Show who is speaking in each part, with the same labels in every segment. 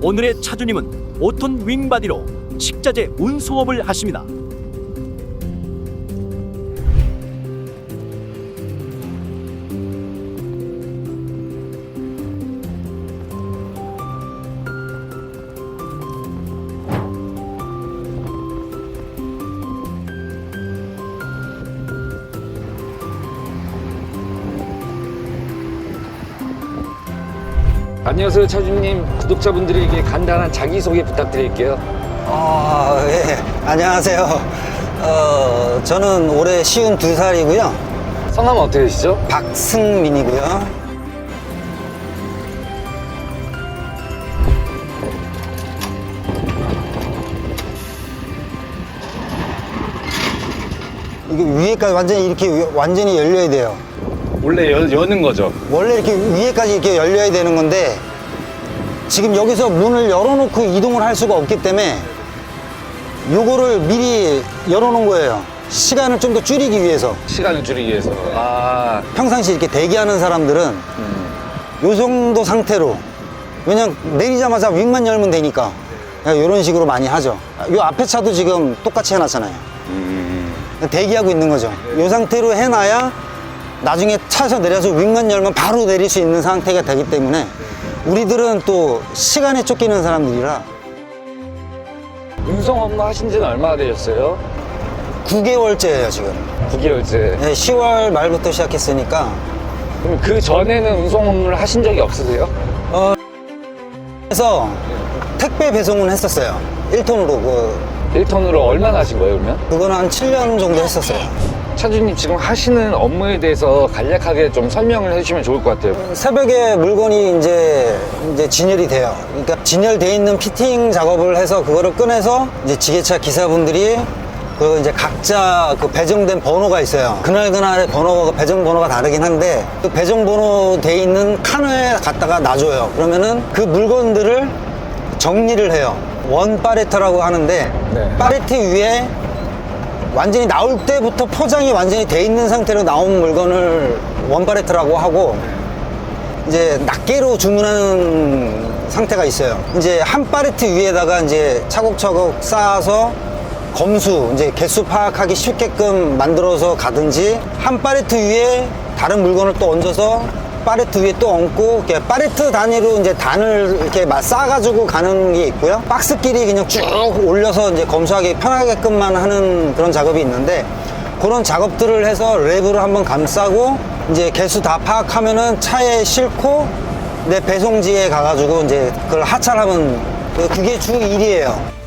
Speaker 1: 오늘의 차주님은 5톤 윙바디로 식자재 운송업을 하십니다.
Speaker 2: 안녕하세요 차주님 구독자분들에게 간단한 자기소개 부탁드릴게요
Speaker 3: 아, 예. 안녕하세요. 어, 저는 올해 쉬운 두 살이고요.
Speaker 2: 성함은 어떻게 되시죠?
Speaker 3: 박승민이고요. 이게 위에까지 완전히 이렇게 완전히 열려야 돼요.
Speaker 2: 원래 여, 여는 거죠
Speaker 3: 원래 이렇게 위에까지 이렇게 열려야 되는 건데 지금 여기서 문을 열어놓고 이동을 할 수가 없기 때문에 요거를 미리 열어놓은 거예요. 시간을 좀 더 줄이기 위해서.
Speaker 2: 시간을 줄이기 위해서 아
Speaker 3: 평상시 이렇게 대기하는 사람들은 요 정도 상태로 왜냐면 내리자마자 윙만 열면 되니까 이런 식으로 많이 하죠. 요 앞에 차도 지금 똑같이 해놨잖아요. 대기하고 있는 거죠. 요 상태로 해놔야 나중에 차에서 내려서 윙만 열면 바로 내릴 수 있는 상태가 되기 때문에 우리들은 또 시간에 쫓기는 사람들이라
Speaker 2: 운송 업무 하신 지는 얼마나 되셨어요?
Speaker 3: 9개월째예요 지금.
Speaker 2: 9개월째
Speaker 3: 10월 말부터 시작했으니까
Speaker 2: 그럼 그 전에는 운송 업무를 하신 적이 없으세요?
Speaker 3: 그래서 택배 배송은 했었어요. 1톤으로 그
Speaker 2: 1톤으로 얼마나 하신 거예요 그러면?
Speaker 3: 그거는 한 7년 정도 했었어요.
Speaker 2: 차주님 지금 하시는 업무에 대해서 간략하게 좀 설명을 해주시면 좋을 것 같아요
Speaker 3: 새벽에 물건이 이제 이제 진열이 돼요. 그러니까 진열돼 있는 피팅 작업을 해서 그거를 꺼내서 이제 지게차 기사분들이 그 이제 각자 그 배정된 번호가 있어요. 그날 그날의 번호가 배정 번호가 다르긴 한데 그 배정 번호 돼 있는 칸에 갖다가 놔줘요. 그러면은 그 물건들을 정리를 해요. 원 파레트라고 하는데
Speaker 2: 네.
Speaker 3: 파레트 위에 완전히 나올 때부터 포장이 완전히 돼 있는 상태로 나온 물건을 원파레트라고 하고 이제 낱개로 주문하는 상태가 있어요. 이제 한 파레트 위에다가 이제 차곡차곡 쌓아서 검수, 이제 개수 파악하기 쉽게끔 만들어서 가든지 한 파레트 위에 다른 물건을 또 얹어서 파레트 위에 또 얹고 이렇게 파레트 단위로 이제 단을 이렇게 막 싸가지고 가는 게 있고요. 박스끼리 그냥 쭉 올려서 이제 검수하기 편하게끔만 하는 그런 작업이 있는데 그런 작업들을 해서 랩으로 한번 감싸고 이제 개수 다 파악하면은 차에 싣고 내 배송지에 가가지고 이제 그걸 하차하면 그- 그게 주 일이에요.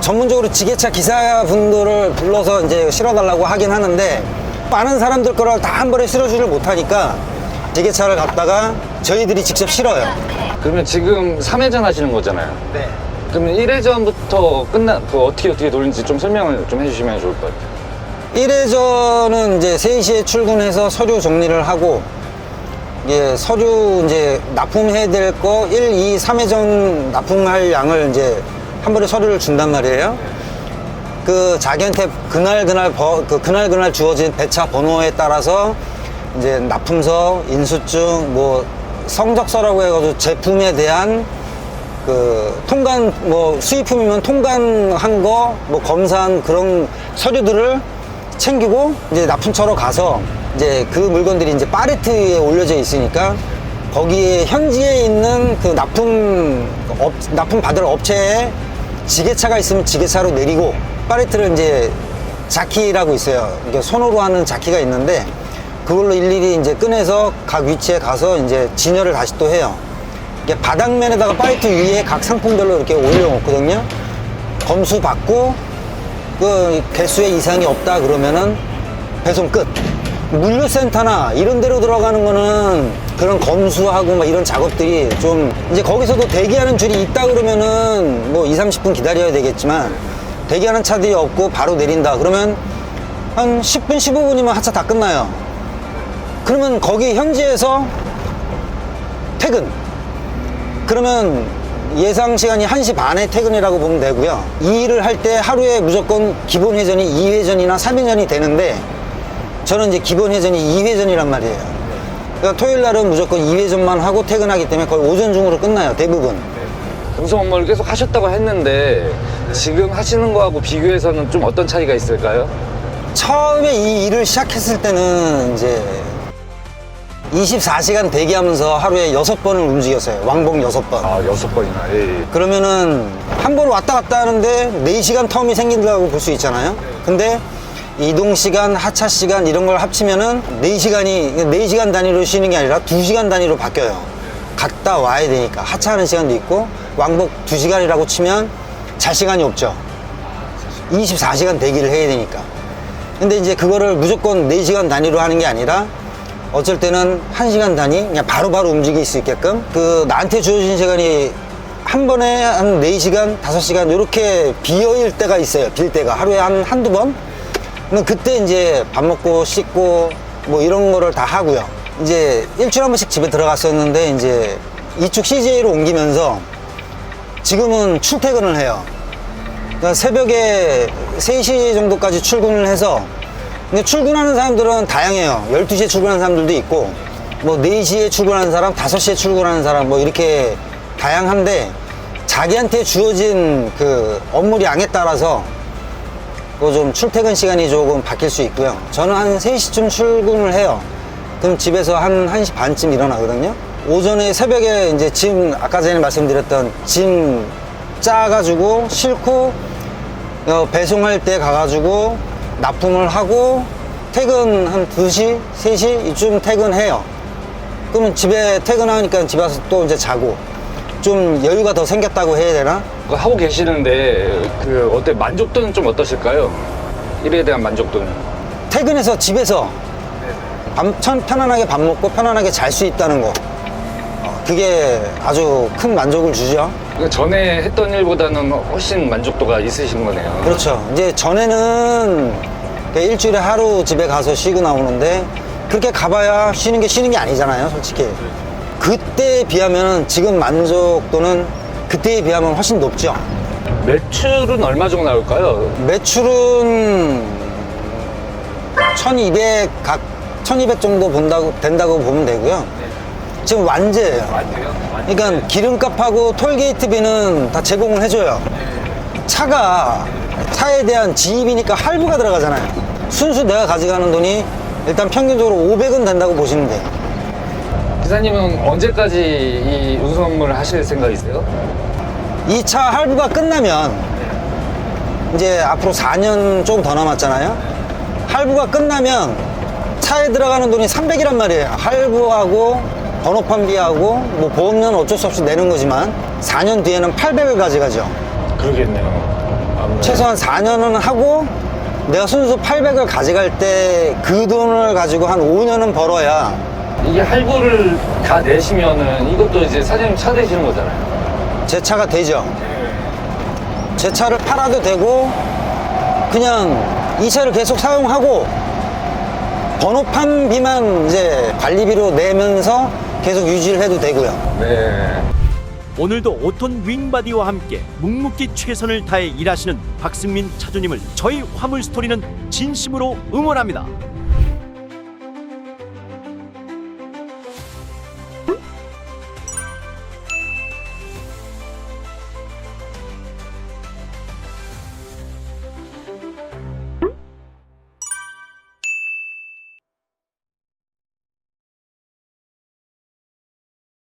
Speaker 3: 전문적으로 지게차 기사분들을 불러서 이제 실어달라고 하긴 하는데 많은 사람들 거를 다 한 번에 실어주질 못하니까 지게차를 갖다가 저희들이 직접 실어요.
Speaker 2: 그러면 지금 3회전 하시는 거잖아요
Speaker 3: 네.
Speaker 2: 그러면 1회전부터 끝나 그 어떻게 어떻게 돌리는지 좀 설명을 좀 해주시면 좋을 것 같아요
Speaker 3: 1회전은 이제 3시에 출근해서 서류 정리를 하고 이게 서류 이제 납품해야 될 거 1, 2, 3회전 납품할 양을 이제 한 번에 서류를 준단 말이에요. 그 자기한테 그날 그날 버, 그 그날 그날 주어진 배차 번호에 따라서 이제 납품서, 인수증, 뭐 성적서라고 해가지고 제품에 대한 그 통관 뭐 수입품이면 통관한 거 뭐 검사한 그런 서류들을 챙기고 이제 납품처로 가서 이제 그 물건들이 이제 파레트에 올려져 있으니까 거기에 현지에 있는 그 납품 업, 납품 받을 업체에 지게차가 있으면 지게차로 내리고 파레트를 이제 자키라고 있어요. 이게 손으로 하는 자키가 있는데 그걸로 일일이 이제 꺼내서 각 위치에 가서 이제 진열을 다시 또 해요. 이게 바닥면에다가 파레트 위에 각 상품별로 이렇게 올려놓거든요. 검수 받고 그 개수에 이상이 없다 그러면은 배송 끝. 물류센터나 이런 데로 들어가는 거는 그런 검수하고 막 이런 작업들이 좀 이제 거기서도 대기하는 줄이 있다 그러면은 뭐 2, 30분 기다려야 되겠지만 대기하는 차들이 없고 바로 내린다 그러면 한 10분, 15분이면 하차 다 끝나요. 그러면 거기 현지에서 퇴근. 그러면 예상 시간이 1시 반에 퇴근이라고 보면 되고요. 이 일을 할 때 하루에 무조건 기본 회전이 2회전이나 3회전이 되는데 저는 이제 기본 회전이 2회전이란 말이에요. 그러니까 토요일 날은 무조건 2회전만 하고 퇴근하기 때문에 거의 오전 중으로 끝나요. 대부분.
Speaker 2: 운송 업무를 계속 하셨다고 했는데 지금 하시는 거하고 비교해서는 좀 어떤 차이가 있을까요?
Speaker 3: 처음에 이 일을 시작했을 때는 이제 24시간 대기하면서 하루에 6번을 움직였어요. 왕복 6번.
Speaker 2: 아 여섯 번이나. 예.
Speaker 3: 그러면은 한 번 왔다 갔다 하는데 4시간 텀이 생긴다고 볼 수 있잖아요. 근데 이동 시간, 하차 시간 이런 걸 합치면은 4시간이 4시간 단위로 쉬는 게 아니라 2시간 단위로 바뀌어요. 갔다 와야 되니까 하차하는 시간도 있고 왕복 2시간이라고 치면 잘 시간이 없죠. 24시간 대기를 해야 되니까. 근데 이제 그거를 무조건 4시간 단위로 하는 게 아니라 어쩔 때는 1시간 단위 그냥 바로바로 움직일 수 있게끔 그 나한테 주어진 시간이 한 번에 한 4시간, 5시간 이렇게 비어일 때가 있어요. 빌 때가 하루에 한 한두 번. 그럼 그때 이제 밥 먹고 씻고 뭐 이런 거를 다 하고요. 이제 일주일에 한 번씩 집에 들어갔었는데 이제 이쪽 CJ로 옮기면서 지금은 출퇴근을 해요. 그러니까 새벽에 3시 정도까지 출근을 해서 근데 출근하는 사람들은 다양해요. 12시에 출근하는 사람들도 있고 뭐 4시에 출근하는 사람, 5시에 출근하는 사람 뭐 이렇게 다양한데 자기한테 주어진 그 업무 양에 따라서 그좀 출퇴근 시간이 조금 바뀔 수 있고요. 저는 한 3시쯤 출근을 해요. 그럼 집에서 한 1시 반쯤 일어나거든요. 오전에 새벽에 이제 짐, 아까 전에 말씀드렸던 짐 짜가지고 싣고 어, 배송할 때 가가지고 납품을 하고 퇴근 한 2시, 3시 이쯤 퇴근해요. 그러면 집에 퇴근하니까 집에 와서 또 이제 자고 좀 여유가 더 생겼다고 해야 되나?
Speaker 2: 그거 하고 계시는데 그 어때 만족도는 좀 어떠실까요? 일에 대한 만족도는?
Speaker 3: 퇴근해서 집에서 밤, 천- 편안하게 밥 먹고 편안하게 잘 수 있다는 거. 어, 그게 아주 큰 만족을 주죠.
Speaker 2: 그 전에 했던 일보다는 훨씬 만족도가 있으신 거네요.
Speaker 3: 그렇죠. 이제 전에는 그 일주일에 하루 집에 가서 쉬고 나오는데 그렇게 가봐야 쉬는 게 쉬는 게 아니잖아요, 솔직히. 그때에 비하면 지금 만족도는 그때에 비하면 훨씬 높죠.
Speaker 2: 매출은 얼마 정도 나올까요?
Speaker 3: 매출은 1200, 각 1200 정도 본다고, 된다고 보면 되고요. 지금 완제예요. 그러니까 기름값하고 톨게이트비는 다 제공을 해줘요. 차가 차에 대한 지입이니까 할부가 들어가잖아요. 순수 내가 가져가는 돈이 일단 평균적으로 500은 된다고 보시면 돼요.
Speaker 2: 기사님은 언제까지 이 운송 업무를 하실 생각이세요?
Speaker 3: 이 차 할부가 끝나면 이제 앞으로 4년 조금 더 남았잖아요. 할부가 끝나면 차에 들어가는 돈이 300이란 말이에요. 할부하고 번호판비하고 뭐 보험료는 어쩔 수 없이 내는 거지만 4년 뒤에는 800을 가져가죠.
Speaker 2: 그러겠네요. 아무래도.
Speaker 3: 최소한 4년은 하고 내가 순수 800을 가져갈 때 그 돈을 가지고 한 5년은 벌어야
Speaker 2: 이게 할부를 다 내시면은 이것도 이제 사장님 차 되시는 거잖아요.
Speaker 3: 제 차가 되죠. 제 차를 팔아도 되고 그냥 이 차를 계속 사용하고 번호판비만 이제 관리비로 내면서 계속 유지를 해도 되고요.
Speaker 2: 네.
Speaker 1: 오늘도 오톤 윙바디와 함께 묵묵히 최선을 다해 일하시는 박승민 차주님을 저희 화물 스토리는 진심으로 응원합니다.